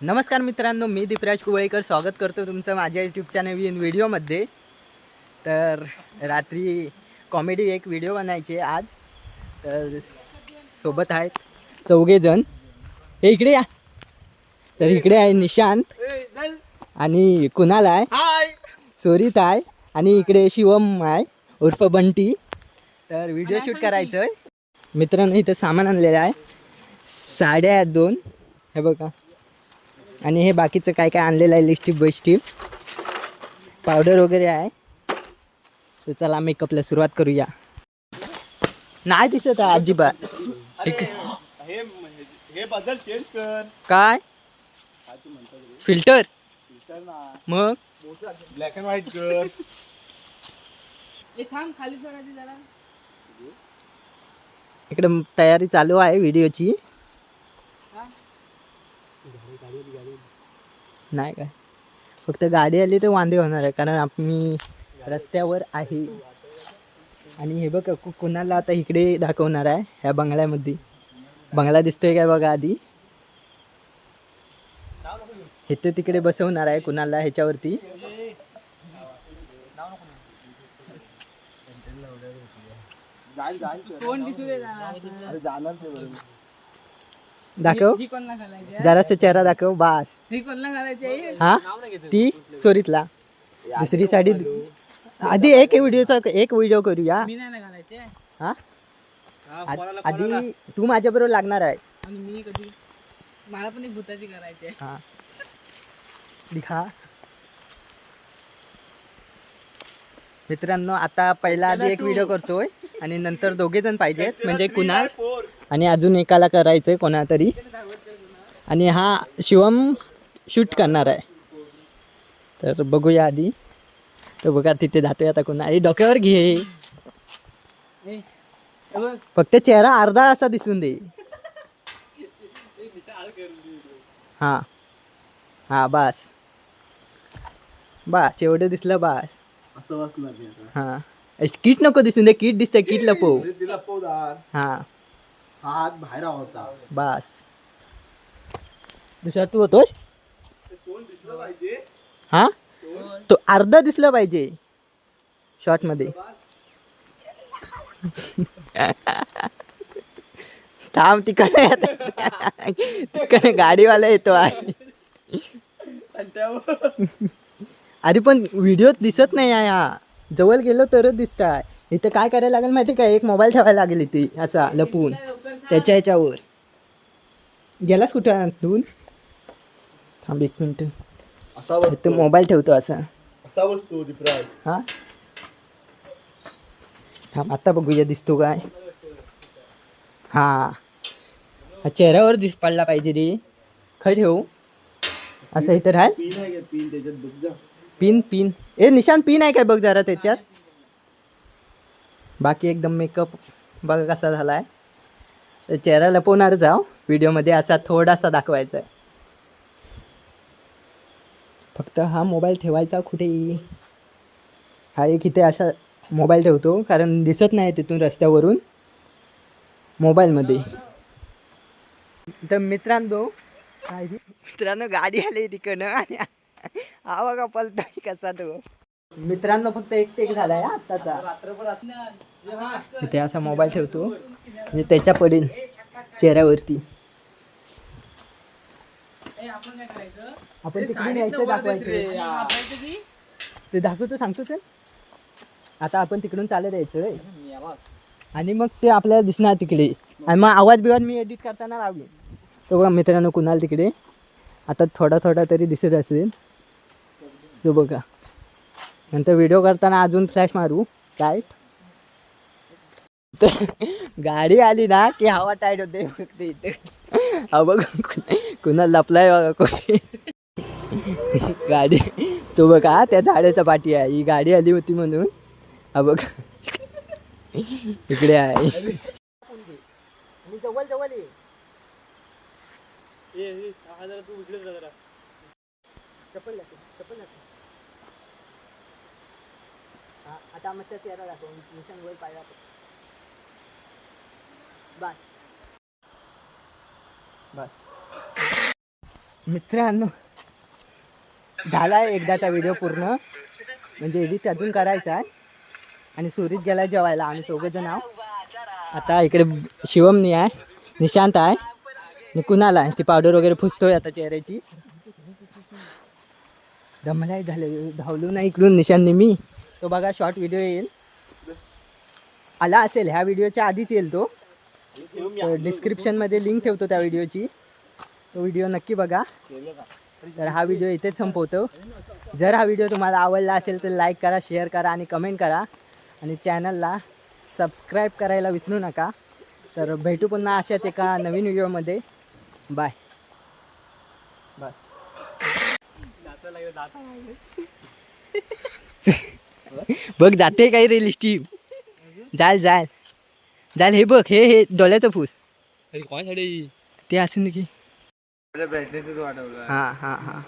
नमस्कार मित्रांनो मी दीपराज कुवळेकर. स्वागत करतो तुमचं माझ्या यूट्यूबच्या नवीन व्हिडिओमध्ये तर रात्री कॉमेडी एक व्हिडिओ बनायचे आज. तर सोबत आहेत चौघेजण. हे इकडे या. तर इकडे आहे निशांत आणि कुणाल आहे? चोरीत आहे आणि इकडे शिवम आहे उर्फ बंटी. तर व्हिडिओ शूट करायचं आहे मित्रांनो इथं सामान आणलेलं आहे. साड्या आहेत दोन. हे बघा. आणि हे बाकीचं काय काय आणलेलं आहे लिस्टिप बेस्टिप पावडर वगैरे आहे. तर चला मेकअपला सुरुवात करूया. नाही दिसत आहे अजिबात. अरे हे हे बदल चेंज कर. काय? फिल्टर मग? ब्लॅक अँड व्हाईट कर. इकडे तयारी चालू आहे व्हिडिओची नाही काय. फक्त गाडी आली तर वांदे होणार आहे कारण आम्ही रस्त्यावर आहे. आणि हे बघ कु- कुणाला आता इकडे दाखवणार आहे ह्या बंगल्यामध्ये. बंगला दिसतोय काय बघा आधी. इथे तिकडे बसवणार आहे कुणाला ह्याच्यावरती. जाईल जाईल दाखव. जरासा चेहरा दाखव बास. हा ती चोरीतला दुसरी साडी आधी एक व्हिडिओचा एक व्हिडिओ करूया. हा? आ- आधी तू माझ्या बरोबर लागणार आहे आणि मी कधी? मला पण एक भूताची करायची आहे. हा. दिखा. मित्रांनो आता पहिला आधी एक व्हिडिओ करतोय आणि नंतर दोघे जण पाहिजेत म्हणजे कुणाल आणि अजून एकाला करायचंय कोणा तरी आणि हा शिवम शूट करणार आहे. तर बघूया आधी. तर बघा तिथे जातोय आता कोणा. अरे डोक्यावर घे. फक्त चेहरा अर्धा असा दिसून दे. हा. हा बस. बस एवढं दिसलं बस. हा. किट नको दिसून दे किट दिसतंय किट लपव. हा. हा हात बाहेर होता. बस. दुसरा तू होतोस? पाहिजे हा? तो अर्धा दिसला पाहिजे. शॉर्टमध्ये. थांब तिकडे तिकडे गाडीवाला येतो आहे. अरे पण व्हिडिओ दिसत नाही आहे हा. जवळ गेलो तरच दिसत आहे इथं काय करायला लागेल माहिती का? एक मोबाईल ठेवायला लागेल इथे असा लपून. त्याच्या ह्याच्यावर गेलास कुठे आणून थांब एक मिनिट. असा बसतो मोबाईल ठेवतो असा. असा बसतो दीपराज हा? थांब आता बघूया दिसतो काय. हा. हा चेहऱ्यावर दिस पडला पाहिजे रे. खरं ठेवू? असं इथं राह पिन आहे का? पिन त्याच्यात बघ जा. Pin pin. ए निशान पिन आहे काय बघ जरा त्याच्यात? बाकी एकदम मेकअप बघा कसा झाला आहे तर चेहरा लपवणार जाव व्हिडिओमध्ये असा थोडासा दाखवायचा आहे फक्त हा मोबाईल ठेवायचा कुठे? हा एक इथे असा मोबाईल ठेवतो कारण दिसत नाही तिथून रस्त्यावरून. मोबाईलमध्ये. तर मित्रांनो मित्रांनो गाडी आली तिकडनं आणि हा बघा पलतोय कसा तो. मित्रांनो फक्त एक टेक झालाय आत्ताचा. इथे असा मोबाईल ठेवतो. म्हणजे त्याच्या पडेल चेहऱ्यावरती. आपण ते तिकडून यायचं दाखवायचं ते दाखवतो सांगतो चल. आता आपण तिकडून चालत यायचं. आणि मग ते आपल्याला दिसणार तिकडे. आणि मग आवाज बिवाज मी एडिट करताना लावली. तो बघा मित्रांनो कुणाल तिकडे. आता थोडा थोडा तरी दिसत असेल. तो बघा. नंतर व्हिडिओ करताना अजून फ्लॅश मारू. टाईट तर गाडी आली ना की हवा टाईट होते. फक्त इथे. हा बघ कुणा लपलाय बघा कोणी गाडी तो बघा त्या झाडाच्या पाठी आहे. ही गाडी आली होती म्हणून. हा बघ. इकडे आहे. जवळ जवळ ये चप्पल दाखव, चप्पल दाखव. हा, आता मस्त चेहरा दाखव निशाण वर पाय बस बस मित्रांनो झाला एकदाचा व्हिडिओ पूर्ण. म्हणजे एडिट अजून करायचा आहे. आणि सुरीत गेला जेवायला आम्ही चौघजण आहोत. आता इकडे शिवमनी आहे निशांत आहे. आणि कुणाला आहे? ती पावडर वगैरे पुसतोय आता चेहऱ्याची. दमलाही झाले धावलो नाही इकडून. निशांतने मी. तो बघा शॉर्ट व्हिडिओ येईल. आला असेल ह्या व्हिडिओच्या आधीच येईल तो. डिस्क्रिप्शनमध्ये लिंक ठेवतो त्या व्हिडिओची तो व्हिडिओ नक्की बघा. तर हा व्हिडिओ इथेच संपवतो. जर हा व्हिडिओ तुम्हाला आवडला असेल तर लाईक करा शेअर करा आणि कमेंट करा. आणि चॅनलला सबस्क्राईब करायला विसरू नका. तर भेटू पुन्हा अशाच एका नवीन व्हिडिओमध्ये बाय बाय बघ जाते काही रे लिस्टी. जाल जाल. जाल हे बघ हे हे डोळ्याचं फूस. ते असून की. हां हां हां.